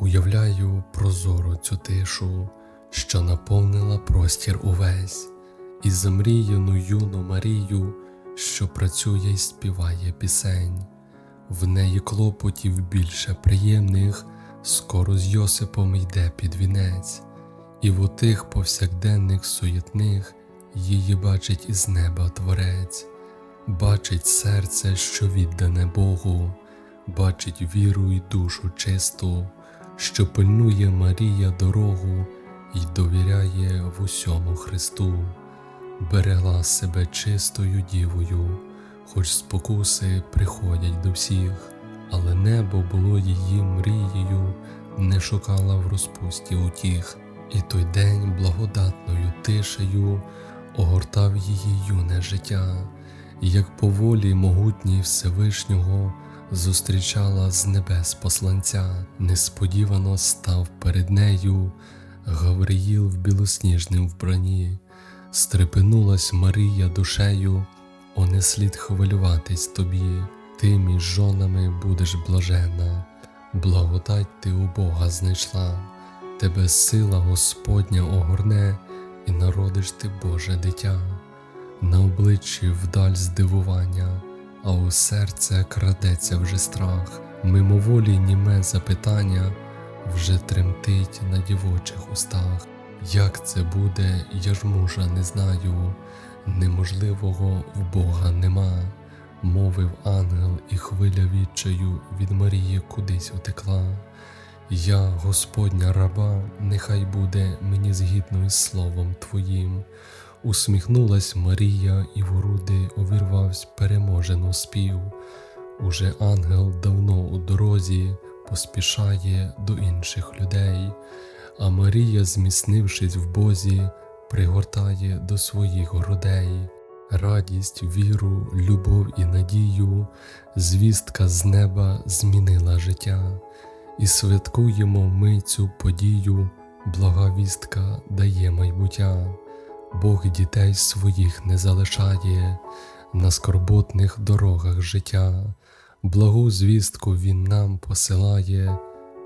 Уявляю прозору цю тишу, що наповнила простір увесь, і замріяну юну Марію, що працює й співає пісень. В неї клопотів більше приємних, скоро з Йосипом йде під вінець, і в отих повсякденних суєтних її бачить із неба Творець, бачить серце, що віддане Богу, бачить віру й душу чисту, що пильнує Марія дорогу й довіряє в усьому Христу, берегла себе чистою дівою, хоч спокуси приходять до всіх, але небо було її мрією, не шукала в розпусті утіх, і той день благодатною тишею огортав її юне життя, як по волі могутній Всевишнього зустрічала з небес посланця, несподівано став перед нею Гавриїл в білосніжнім вбранні, стрепенулась Марія душею, о не слід хвилюватись тобі, ти між жонами будеш блажена, благодать ти у Бога знайшла, тебе сила Господня огорне, і народиш ти Боже дитя, на обличчі вдаль здивування, а у серце крадеться вже страх, мимоволі німе запитання вже тремтить на дівочих устах. Як це буде, я ж мужа не знаю, неможливого в Бога нема, мовив ангел, і хвиля відчаю від Марії кудись утекла. Я, Господня раба, нехай буде мені згідно із словом Твоїм. Усміхнулась Марія, і в груди увірвавсь переможено спів. Уже ангел давно у дорозі поспішає до інших людей, а Марія, зміцнившись в Бозі, пригортає до своїх грудей. Радість, віру, любов і надію, звістка з неба змінила життя, і святкуємо ми цю подію, блага вістка дає майбуття. Бог дітей своїх не залишає на скорботних дорогах життя, благу звістку Він нам посилає,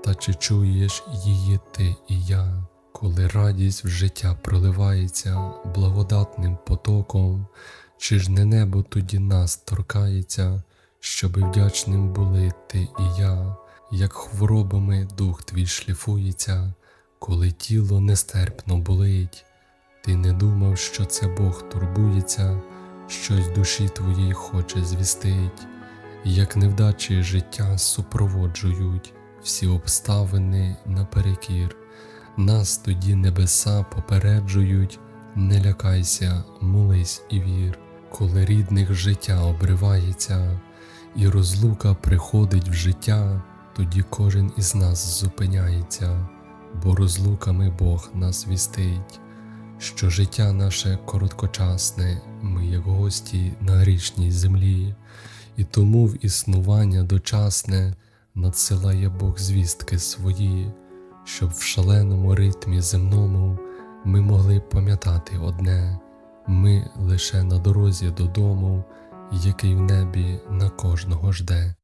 та чи чуєш її ти і я, коли радість в життя проливається благодатним потоком, чи ж не небо тоді нас торкається, щоби вдячним були ти і я, як хворобами дух твій шліфується, коли тіло нестерпно болить. Ти не думав, що це Бог турбується, щось душі твоїй хоче звістить, як невдачі життя супроводжують всі обставини наперекір, нас тоді небеса попереджують, не лякайся, молись і вір, коли рідних життя обривається, і розлука приходить в життя, тоді кожен із нас зупиняється, бо розлуками Бог нас вістить що життя наше короткочасне, ми як гості на грішній землі, і тому в існування дочасне надсилає Бог звістки свої, щоб в шаленому ритмі земному ми могли пам'ятати одне ми лише на дорозі додому, який в небі на кожного жде.